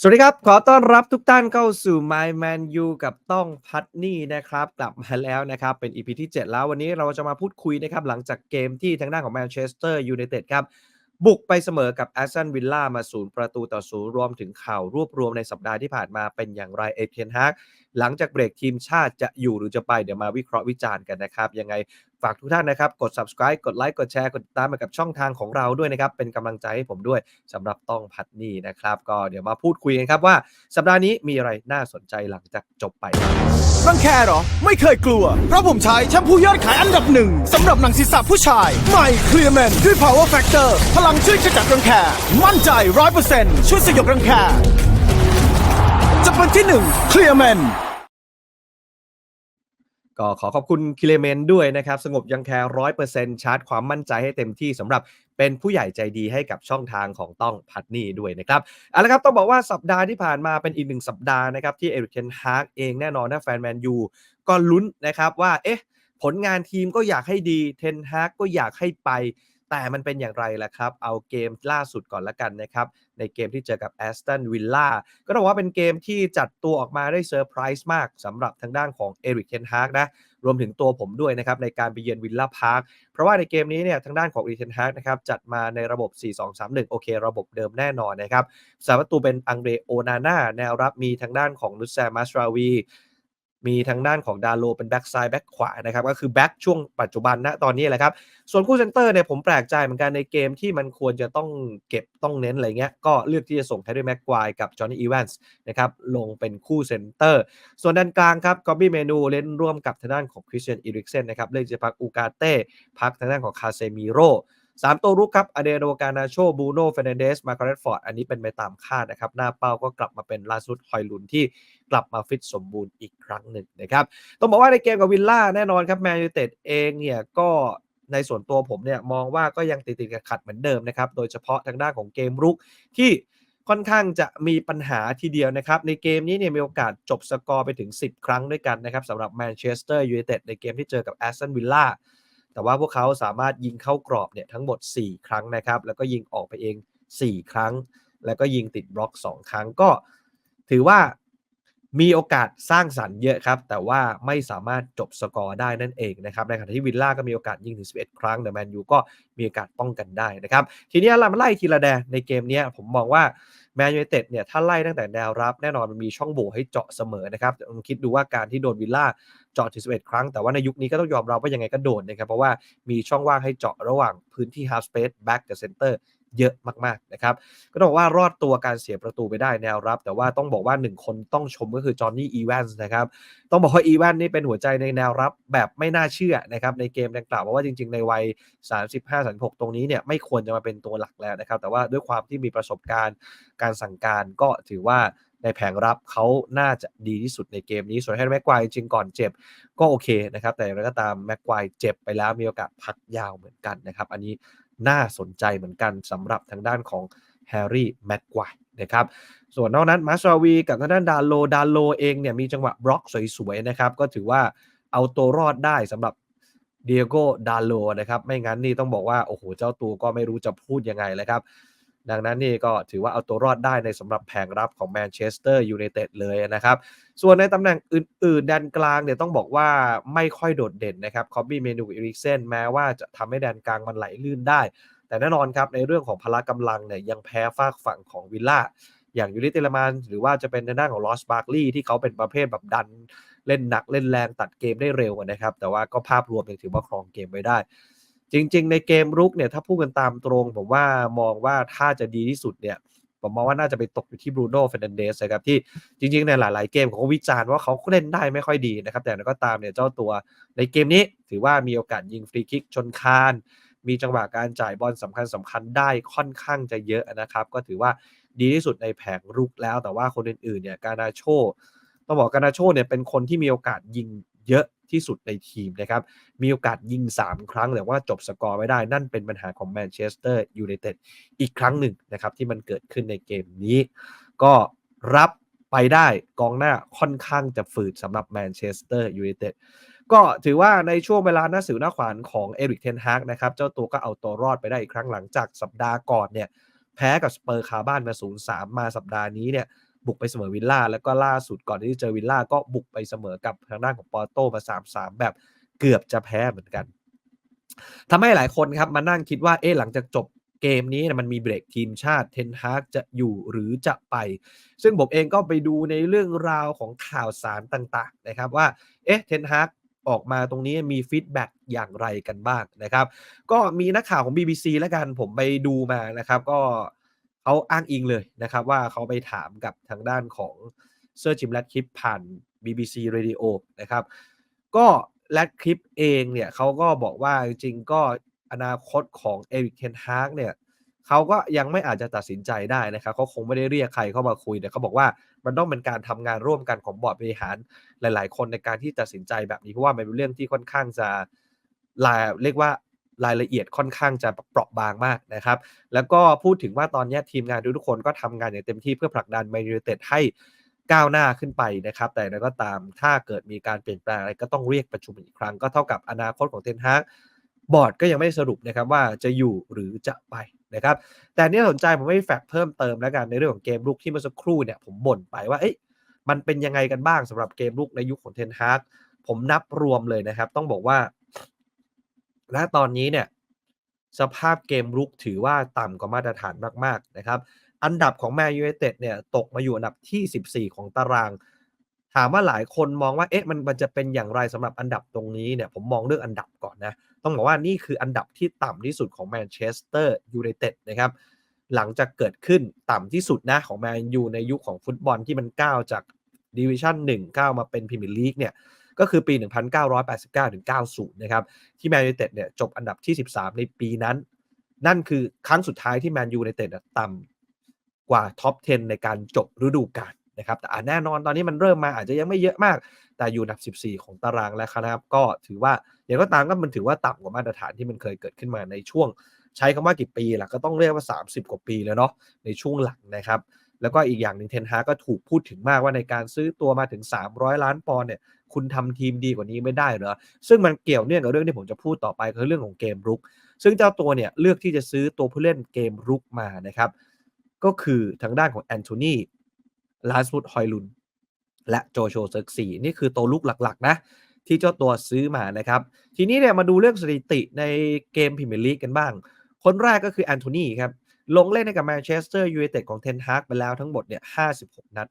สวัสดีครับ ขอต้อนรับทุกท่านเข้าสู่ My Man U กับต้องพัดนี่นะครับ กลับมาแล้วนะครับ เป็น EP ที่ 7 แล้ววันนี้เราจะมาพูดคุยนะครับ หลังจากเกมที่ทางด้านของแมนเชสเตอร์ยูไนเต็ดครับ บุกไปเสมอกับแอสตันวิลล่ามาศูนย์ประตูต่อศูนย์รวมถึงข่าวรวบรวมในสัปดาห์ที่ผ่านมาเป็นอย่างไรเอเทียนฮากหลังจากเบรกทีมชาติจะอยู่หรือจะไปเดี๋ยวมาวิเคราะห์วิจารณ์กันนะครับ ยังไงากทุกท่านนะครับ กด subscribe กดไลค์กดแชร์กดติดตามมากับช่องทางของเราด้วยนะครับ เป็นกำลังใจให้ผมด้วยสำหรับต้องพัดนี่นะครับ ก็เดี๋ยวมาพูดคุยกันครับว่าสัปดาห์นี้มีอะไรน่าสนใจหลังจากจบไปรังแคหรอ ไม่เคยกลัว เพราะผมใช้แชมพูยอดขายอันดับหนึ่งสำหรับหนังศีรษะผู้ชายใหม่ Clear Man ด้วย Power Factor พลังช่วยขจัดรังแคมั่นใจ100%ช่วยสยบรังแคจะเป็นที่หนึ่ง Clear Man ก็ขอขอบคุณคิเลเมนด้วยนะครับ สงบยังแคร์ร้อยเปอร์เซ็นต์ชาร์จความมั่นใจให้เต็มที่สำหรับเป็นผู้ใหญ่ใจดีให้กับช่องทางของต้องพัดนี่ด้วยนะครับเอาละครับต้องบอกว่าสัปดาห์ที่ผ่านมาเป็นอีกหนึ่งสัปดาห์นะครับ ที่เอริกเทนฮากเองแน่นอนนะแฟนแมนยูก็ลุ้นนะครับว่าเอ๊ะผลงานทีมก็อยากให้ดีเทนฮากก็อยากให้ไป แต่มันเป็นอย่างไรล่ะครับ เอาเกมล่าสุดก่อนละกันนะครับ ในเกมที่เจอกับแอสตันวิลล่าก็ต้องว่าเป็นเกมที่จัดตัวออกมาได้เซอร์ไพรส์มากสำหรับทางด้านของเอริกเทนฮากนะรวมถึงตัวผมด้วยนะครับในการไปเยือนวิลล่าพาร์คเพราะว่าในเกมนี้เนี่ยทางด้านของอีเทนฮากนะครับจัดมาในระบบ 4-2-3-1 โอเค ระบบเดิมแน่นอนนะครับสามประตูเป็นอังเดรโอนาน่าแนวรับมีทางด้านของนุสแซมัสราวี มีทางด้านของดาโลเป็นแบ็กซ้ายแบ็กขวานะครับก็คือแบ็กช่วงปัจจุบันณตอนนี้แหละครับ ส่วนคู่เซนเตอร์เนี่ยผมแปลกใจเหมือนกันในเกมที่มันควรจะต้องเก็บต้องเน้นอะไรเงี้ยก็เลือกที่จะส่งแฮร์รี่แม็กควายกับจอห์นนี่อีแวนส์นะครับลงเป็นคู่เซนเตอร์ ส่วนด้านกลางครับกอบบี้เมนูเล่นร่วมกับทางด้านของคริสเตียนอีริกเซนนะครับเลือกจะพักอูกาเต้พักทางด้านของคาเซมิโร สามตัวรุกครับอเดโรกานาโชบูโนเฟรนเดสมาการ์เรตฟอร์ดอันนี้เป็นไปตามคาดนะครับ หน้าเป้าก็กลับมาเป็นลาสุดฮอยลุนที่กลับมาฟิตสมบูรณ์อีกครั้งหนึ่งนะครับ ต้องบอกว่าในเกมกับวิลล่าแน่นอนครับแมนยูเต็ดเองเนี่ยก็ในส่วนตัวผมเนี่ยมองว่าก็ยังติดติดขัดเหมือนเดิมนะครับ โดยเฉพาะทางด้านของเกมรุกที่ค่อนข้างจะมีปัญหาทีเดียวนะครับ ในเกมนี้เนี่ยมีโอกาสจบสกอร์ไปถึง 10 ครั้งด้วยกันนะครับสำหรับแมนเชสเตอร์ยูไนเต็ดในเกมที่เจอกับแอสตันวิลล่า แต่ว่าพวกเขาสามารถยิงเข้ากรอบเนี่ยทั้งหมด 4 ครั้งนะครับ แล้วก็ยิงออกไปเอง 4 ครั้ง แล้วก็ยิงติดบล็อก 2 ครั้งก็ ถือว่ามีโอกาสสร้างสรรค์เยอะครับ แต่ว่าไม่สามารถจบสกอร์ได้นั่นเองนะครับในขณะที่วิลล่าก็มีโอกาสยิงถึง 11 ครั้งแต่แมนยูก็มีโอกาสป้องกันได้นะครับ ทีนี้เรามาไล่ทีละแดนในเกมนี้ผมมองว่า แมนยูไนเต็ดเนี่ยถ้าไล่ตั้งแต่แนวรับแน่นอนมันมีช่องโหว่ให้เจาะเสมอนะครับลองคิดดูว่าการที่โดนวิลล่าเจาะถึง11 ครั้ง แต่ว่าในยุคนี้ก็ต้องยอมรับว่ายังไงก็โดนนะครับเพราะว่ามีช่องว่างให้เจาะระหว่างพื้นที่ half space back กับ center เยอะมากๆนะครับก็ต้องบอกว่ารอดตัวการเสียประตูไปได้แนวรับ แต่ว่าต้องบอกว่า 1 คนต้องชมก็คือจอห์นนี่อีแวนส์นะครับต้องบอกว่าอีแวนนี่เป็นหัวใจในแนวรับแบบไม่น่าเชื่อนะครับในเกมดังกล่าวเพราะว่าจริง ๆ ในวัย 35-36 ตรงนี้เนี่ยไม่ควรจะมาเป็นตัวหลักแล้วนะครับแต่ว่าด้วยความที่มีประสบการณ์การสั่งการก็ถือว่าในแผงรับเขาน่าจะดีที่สุดในเกมนี้ ส่วนแฮร์แม็กควายจริงก่อนเจ็บก็โอเคนะครับ แต่อย่างไรก็ตามแม็กควายเจ็บไปแล้วมีโอกาสพักยาวเหมือนกันนะครับ อันนี้ น่าสนใจเหมือนกันสำหรับทางด้านของแฮร์รี่แม็กควายนะครับส่วนนอกนั้นมาสราวีกับทางด้านดาโลดาโลเองเนี่ยมีจังหวะบล็อกสวยๆนะครับก็ถือว่าเอาตัวรอดได้สำหรับเดียโกดาโลนะครับไม่งั้นนี่ต้องบอกว่า โอ้โห เจ้าตัวก็ไม่รู้จะพูดยังไงเลยครับ ดังนั้นนี่ก็ถือว่าเอาตัวรอดได้ในสำหรับแผงรับของแมนเชสเตอร์ยูไนเต็ดเลยนะครับ ส่วนในตำแหน่งอื่นๆ แดนกลางเนี่ยต้องบอกว่าไม่ค่อยโดดเด่นนะครับคอบบี้เมนูอิริกเซนแม้ว่าจะทำให้แดนกลางมันไหลลื่นได้ แต่แน่นอนครับในเรื่องของพละกำลังเนี่ยยังแพ้ฝากฝั่งของวิลล่าอย่างยูริเตลมานหรือว่าจะเป็นในด้านของลอสบาร์กลีย์ที่เขาเป็นประเภทแบบดันเล่นหนักเล่นแรงตัดเกมได้เร็วนะครับ แต่ว่าก็ภาพรวมยังถือว่าครองเกมไว้ได้ จริง ๆ ในเกมรุกเนี่ยถ้าพูดกันตามตรง ผมว่ามองว่าถ้าจะดีที่สุดเนี่ยผมมองว่าน่าจะไปตกอยู่ที่บรูโน่เฟรนันเดสนะครับที่จริงๆในหลายๆเกมเขาก็วิจารณ์ว่าเขาเล่นได้ไม่ค่อยดีนะครับ แต่ก็ตามเนี่ยเจ้าตัวในเกมนี้ถือว่ามีโอกาสยิงฟรีคิกชนคานมีจังหวะการจ่ายบอลสำคัญสำคัญได้ค่อนข้างจะเยอะนะครับ ก็ถือว่าดีที่สุดในแผงรุกแล้ว แต่ว่าคนอื่นๆเนี่ยการาโชต้องบอกการาโชเนี่ยเป็นคนที่มีโอกาสยิงเยอะ ที่สุดในทีมนะครับ มีโอกาสยิง 3 ครั้งแต่ว่าจบสกอร์ไม่ได้นั่นเป็นปัญหาของแมนเชสเตอร์ยูไนเต็ดอีกครั้งหนึ่งนะครับที่มันเกิดขึ้นในเกมนี้ ก็รับไปได้กองหน้าค่อนข้างจะฝืดสำหรับแมนเชสเตอร์ยูไนเต็ดก็ถือว่าในช่วงเวลาหน้าสิวหน้าขวานของเอริกเทนฮากนะครับ เจ้าตัวก็เอาตัวรอดไปได้อีกครั้งหลังจากสัปดาห์ก่อนเนี่ย แพ้กับสเปอร์คาบ้านมา0-3มาสัปดาห์นี้เนี่ย บุกไปเสมอวิลล่าแล้วก็ล่าสุดก่อนที่จะเจอวิลล่าก็บุกไปเสมอกับทางด้านของปอร์โตมา 3-3 แบบเกือบจะแพ้เหมือนกันทำให้หลายคนครับมานั่งคิดว่าเอ๊ะหลังจากจบเกมนี้นยมันมีเบรกทีมชาติเทนฮากจะอยู่หรือจะไป ซึ่งผมเองก็ไปดูในเรื่องราวของข่าวสารต่างๆนะครับว่าเอ๊ะเทนฮากออกมาตรงนี้มีฟีดแบ็กอย่างไรกันบ้างนะครับ ก็มีนักข่าวของ BBC แล้วกันผมไปดูมานะครับ ก็ เขาอ้างอิงเลยนะครับ ว่าเขาไปถามกับทางด้านของเซอร์จิมแรดคลิปผ่าน BBC Radio นะครับ ก็แรดคลิปเองเนี่ยเขาก็บอกว่าจริงก็อนาคตของเอริกเทนฮากเนี่ยเขาก็ยังไม่อาจจะตัดสินใจได้นะครับเขาคงไม่ได้เรียกใครเข้ามาคุยแต่เขาบอกว่ามันต้องเป็นการทำงานร่วมกันของบอร์ดบริหารหลาย ๆ คนในการที่ตัดสินใจแบบนี้เพราะว่ามันเป็นเรื่องที่ค่อนข้างจะรายเรียกว่า รายละเอียดค่อนข้างจะเปราะบางมากนะครับ แล้วก็พูดถึงว่าตอนนี้ทีมงานทุกๆคนก็ทำงานอย่างเต็มที่เพื่อผลักดันแมนยูเต็ดให้ก้าวหน้าขึ้นไปนะครับ แต่แล้วก็ตามถ้าเกิดมีการเปลี่ยนแปลงอะไรก็ต้องเรียกประชุมอีกครั้ง ก็เท่ากับอนาคตของเทนฮากบอร์ดก็ยังไม่ได้สรุปนะครับว่าจะอยู่หรือจะไปนะครับ แต่นี่สนใจผมไม่แฟกต์เพิ่มเติมแล้วกันในเรื่องของเกมลุกที่เมื่อสักครู่เนี่ยผมบ่นไปว่าเอ๊ะมันเป็นยังไงกันบ้างสำหรับเกมลุกในยุคของเทนฮากผมนับรวมเลยนะครับ ต้องบอกว่า ณตอนนี้เนี่ยสภาพเกมรุกถือว่าต่ำกว่ามาตรฐานมากๆนะครับ อันดับของแมนยูไนเต็ดเนี่ยตกมาอยู่อันดับที่ 14 ของตาราง ถามว่าหลายคนมองว่าเอ๊ะมันมันจะเป็นอย่างไรสำหรับอันดับตรงนี้เนี่ยผมมองเรื่องอันดับก่อนนะ ต้องบอกว่านี่คืออันดับที่ต่ำที่สุดของแมนเชสเตอร์ยูไนเต็ดนะครับ หลังจากเกิดขึ้นต่ำที่สุดนะของแมนยูในยุคของฟุตบอลที่มันก้าวจากดิวิชั่น1ก้าวมาเป็นพรีเมียร์ลีกเนี่ย ก็คือปี 1989ถึง90 นะครับ ที่แมนยูเต็ดเนี่ยจบอันดับที่ 13 ในปีนั้น นั่นคือครั้งสุดท้ายที่แมนยูไนเต็ดต่ำกว่าท็อป 10 ในการจบฤดูกาลนะครับแต่แน่นอนตอนนี้มันเริ่มมาอาจจะยังไม่เยอะมาก แต่อยู่อันดับ 14 ของตารางแล้วครับ ก็ถือว่าอย่างก็ตามก็มันถือว่าต่ำกว่ามาตรฐานที่มันเคยเกิดขึ้นมาในช่วง ใช้คำว่ากี่ปีล่ะก็ต้องเรียกว่า 30 กว่าปีแล้วเนาะในช่วงหลังนะครับ แล้วก็อีกอย่างหนึ่งเทนฮาก็ถูกพูดถึงมากว่าในการซื้อตัวมาถึง 300 ล้านปอนด์เนี่ย คุณทำทีมดีกว่านี้ไม่ได้เหรอ ซึ่งมันเกี่ยวเนื่องกับเรื่องที่ผมจะพูดต่อไปคือเรื่องของเกมรุก ซึ่งเจ้าตัวเนี่ยเลือกที่จะซื้อตัวผู้เล่นเกมรุกมานะครับ ก็คือทางด้านของแอนโทนีลาสมุดฮอยลุน และโจโชเซิร์กซีนี่คือตัวลุกหลักๆ นะ ที่เจ้าตัวซื้อมานะครับ ทีนี้เนี่ยมาดูเรื่องสถิติในเกมพรีเมียร์ลีกกันบ้าง คนแรกก็คือแอนโทนีครับลงเล่นให้กับแมนเชสเตอร์ยูไนเต็ดของเทนฮากไปแล้วทั้งหมดเนี่ย56 นัด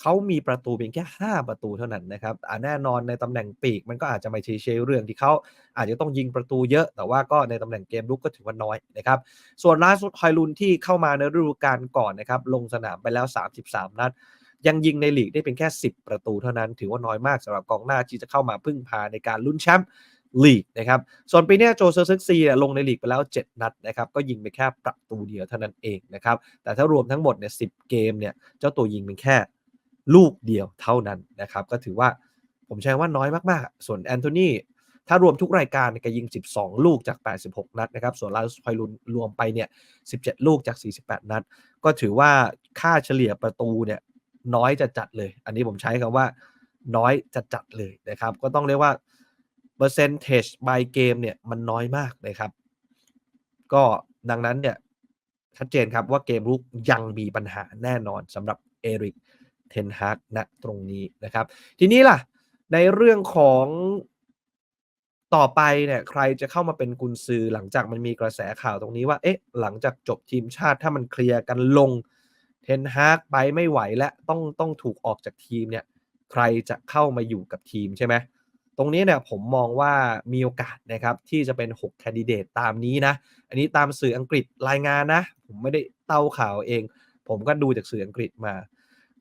เขามีประตูเพียงแค่ 5 ประตูเท่านั้นนะครับแน่นอนในตำแหน่งปีก มันก็อาจจะไม่ใช่เชเรื่องที่เขาอาจจะต้องยิงประตูเยอะ แต่ว่าก็ในตำแหน่งเกมลุกก็ถือว่าน้อยนะครับส่วนล่าสุดฮลุนที่เข้ามาในฤดูกาลก่อนนะครับลงสนามไปแล้ว 33 นัดยังยิงในลีกได้เพียงแค่ 10 ประตูเท่านั้น ถือว่าน้อยมากสำหรับกองหน้าที่จะเข้ามาพึ่งพาในการลุ้นแชมป์ลีกนะครับ ส่วนปีนี้โจเซอร์ซึกซีลงในลีกไปแล้ว 7 นัดนะครับ ก็ยิงไปแค่ประตูเดียวเท่านั้นเองนะครับ แต่ถ้ารวมทั้งหมดเนี่ย10เกมเนี่ย เจ้าตัวยิงเป็นแค่ ลูกเดียวเท่านั้นนะครับ ก็ถือว่าผมใช้ว่าน้อยมากๆ ส่วนแอนโทนีถ้ารวมทุกรายการเนี่ยแกยิง 12 ลูกจาก 86 นัดนะครับ ส่วนลาสไพลุนรวมไปเนี่ย 17 ลูกจาก 48 นัด ก็ถือว่าค่าเฉลี่ยประตูเนี่ยน้อยจะจัดเลย อันนี้ผมใช้คำว่าน้อยจะจัดเลยนะครับ ก็ต้องเรียกว่า percentage by game เนี่ยมันน้อยมากนะครับ ก็ดังนั้นเนี่ยชัดเจนครับว่าเกมรุกยังมีปัญหาแน่นอนสำหรับเอริก เทนฮากณตรงนี้นะครับ ทีนี้ล่ะ ในเรื่องของต่อไปเนี่ยใครจะเข้ามาเป็นกุนซือหลังจากมันมีกระแสข่าวตรงนี้ว่าเอ๊ะหลังจากจบทีมชาติถ้ามันเคลียร์กันลงเทนฮากไปไม่ไหวและต้องต้องถูกออกจากทีมเนี่ยใครจะเข้ามาอยู่กับทีมใช่ไหมตรงนี้เนี่ยผมมองว่ามีโอกาสนะครับที่จะเป็น6แคนดิเดตตามนี้นะ อันนี้ตามสื่ออังกฤษรายงานนะ ผมไม่ได้เต้าข่าวเอง ผมก็ดูจากสื่ออังกฤษมา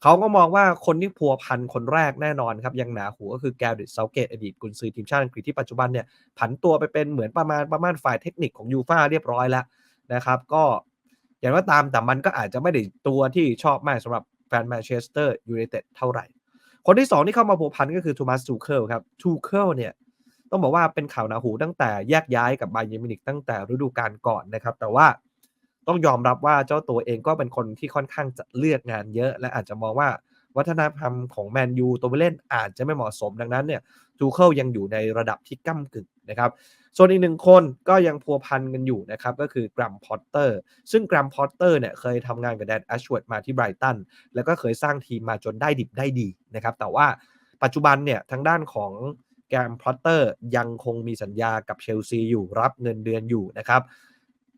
เขาก็มองว่าคนที่พัวพันคนแรกแน่นอนครับ ยังหนาหูก็คือแกลดิตเซาเกตอดีตกุนซือทีมชาติอังกฤษที่ปัจจุบันเนี่ยผันตัวไปเป็นเหมือนประมาณประมาณฝ่ายเทคนิคของยูฟ่าเรียบร้อยแล้วนะครับ ก็อย่างว่าตามแต่มันก็อาจจะไม่ได้ตัวที่ชอบมากสำหรับแฟนแมนเชสเตอร์ยูไนเต็ดเท่าไหร่ คนที่ 2 ที่เข้ามาผัวพันก็คือโทมัสทูเคิลครับทูเคิลเนี่ยต้องบอกว่าเป็นข่าวหนาหูตั้งแต่แยกย้ายกับไบเยร์นมินิกตั้งแต่ฤดูกาลก่อนนะครับ แต่ว่า ต้องยอมรับว่าเจ้าตัวเองก็เป็นคนที่ค่อนข้างจะเลือกงานเยอะ และอาจจะมองว่าวัฒนธรรมของแมนยูตัวผู้เล่นอาจจะไม่เหมาะสมดังนั้นเนี่ยทูเคิลยังอยู่ในระดับที่ก้ากึ่งนะครับ ส่วนอีกหนึ่งคนก็ยังพัวพันกันอยู่นะครับ ก็คือกรัมพอตเตอร์ซึ่งกรัมพอตเตอร์เนี่ยเคยทำงานกับแดนแอชวิร์ดมาที่ไบรตันแล้วก็เคยสร้างทีมมาจนได้ดิบได้ดีนะครับ แต่ว่าปัจจุบันเนี่ยทางด้านของแกรมพอตเตอร์ยังคงมีสัญญากับเชลซีอยู่รับเงินเดือนอยู่นะครับ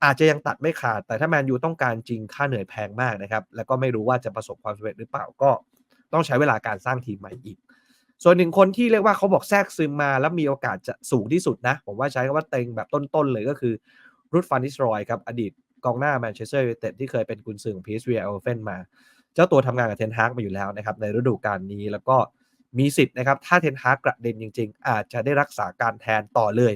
อาจจะยังตัดไม่ขาด แต่ถ้าแมนยูต้องการจริงค่าเหนื่อยแพงมากนะครับ แล้วก็ไม่รู้ว่าจะประสบความสำเร็จหรือเปล่าก็ต้องใช้เวลาการสร้างทีมใหม่อีก ส่วนหนึ่งคนที่เรียกว่าเขาบอกแทรกซึมมา แล้วมีโอกาสจะสูงที่สุดนะ ผมว่าใช้คำว่าเต็งแบบต้นๆเลยก็คือรูดฟันนิสรอยครับอดีตกองหน้าแมนเชสเตอร์ยูไนเต็ดที่เคยเป็นกุนซือของพีซเวียเอลเฟนมา เจ้าตัวทำงานกับเทนฮากมาอยู่แล้วนะครับในฤดูกาลนี้แล้วก็มีสิทธิ์นะครับถ้าเทนฮากกระเด็นจริง ๆ อาจจะได้รักษาการแทนต่อเลย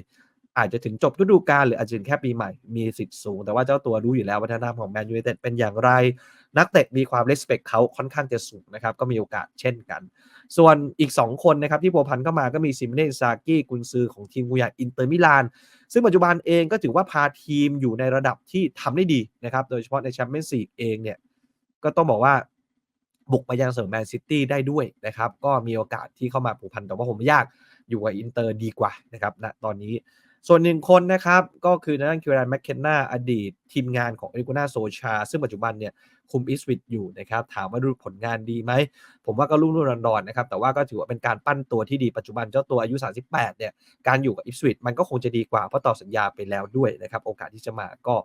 อาจจะถึงจบฤดูกาลหรืออาจจะถึงแค่ปีใหม่มีสิทธิ์สูง แต่ว่าเจ้าตัวรู้อยู่แล้ววัฒนธรรมของแมนยูไนเต็ดเป็นอย่างไร นักเตะมีความเลสเปคเขาค่อนข้างจะสูงนะครับก็มีโอกาสเช่นกัน ส่วนอีก 2 คนนะครับที่พัวพันเข้ามาก็มีซิมเนซากิกุนซือของทีมกุยาอินเตอร์มิลานซึ่งปัจจุบันเองก็ถือว่าพาทีมอยู่ในระดับที่ทำได้ดีนะครับโดยเฉพาะในแชมเปี้ยนส์ลีกเองเนี่ยก็ต้องบอกว่าบุกไปยังเสริมแมนซิตี้ได้ด้วยนะครับ ก็มีโอกาสที่เข้ามาผูกพันแต่ว่าผมยากอยู่กับอินเตอร์ดีกว่านะครับณตอนนี้ ส่วนหนึ่งคนนะครับก็คือทางด้านคิวรันแมคเคนนาอดีตทีมงานของเอริกูนาโซชา ซึ่งปัจจุบันเนี่ยคุมอิสวิตอยู่นะครับถามว่าดูผลงานดีไหม ผมว่าก็รุ่งรุ่งรอนๆนะครับแต่ว่าก็ถือว่าเป็นการปั้นตัวที่ดีปัจจุบันเจ้าตัวอายุ 38 เนี่ยการอยู่กับอิสวิตมันก็คงจะดีกว่าเพราะต่อสัญญาไปแล้วด้วยนะครับโอกาสที่จะมาก็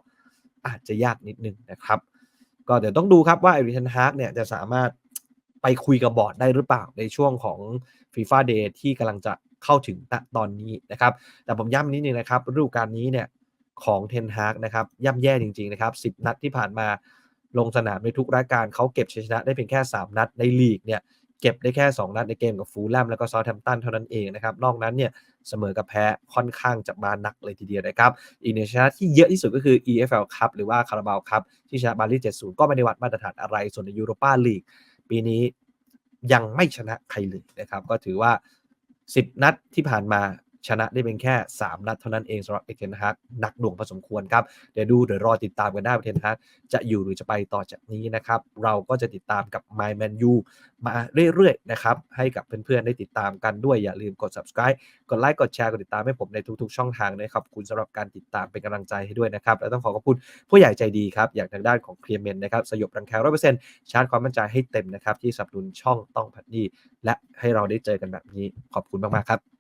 อาจจะยากนิดนึงนะครับก็เดี๋ยวต้องดูครับว่าเอริทันฮาร์กเนี่ยจะสามารถไปคุยกับบอร์ดได้หรือเปล่าในช่วงของฟีฟ่าเดย์ที่กำลังจะ เข้าถึงณตอนนี้นะครับ แต่ผมย้ำนิดนึงนะครับฤดูกาลนี้เนี่ยของเทนฮากนะครับย่ำแย่จริง ๆ นะครับ 10 นัดที่ผ่านมาลงสนามในทุกรายการเขาเก็บชัยชนะได้เพียงแค่ 3 นัดในลีกเนี่ยเก็บได้แค่ 2 นัดในเกมกับฟูลแลมแล้วก็ซอลแฮมตันเท่านั้นเองนะครับ นอกนั้นเนี่ยเสมอกับแพ้ค่อนข้างจะมาหนักเลยทีเดียวนะครับ อีกหนึ่งชนะที่เยอะที่สุดก็คือ EFL Cup หรือว่าคาราบาวคัพที่ชนะบาลี70 ก็ไม่ได้วัดมาตรฐานอะไร ส่วนในยูโรปาลีกปีนี้ยังไม่ชนะใครเลยนะครับ ก็ถือว่า 10 นัดที่ผ่านมา ชนะได้เป็นแค่ 3 นัดเท่านั้นเองสำหรับเอเทนฮากหนักหน่วงพอสมควรครับ เดี๋ยวดูเดี๋ยวรอติดตามกันได้ว่าเทนฮากจะอยู่หรือจะไปต่อจากนี้นะครับ เราก็จะติดตามกับ My Man U มาเรื่อยๆนะครับ ให้กับเพื่อนๆได้ติดตามกันด้วยอย่าลืมกด subscribe กดไลค์กดแชร์กดติดตามให้ผมในทุกๆช่องทางนะครับขอบคุณสำหรับการติดตามเป็นกำลังใจให้ด้วยนะครับและต้องขอขอบคุณผู้ใหญ่ใจดีครับอย่างทางด้านของเคลียร์เมนนะครับสยบรังแคร้อยเปอร์เซ็นต์ชาร์จความมั่นใจให้เต็มนะครับที่สนับสนุนช่องต้องพัดดีและให้เราได้เจอกันแบบนี้ขอบคุณมากๆครับ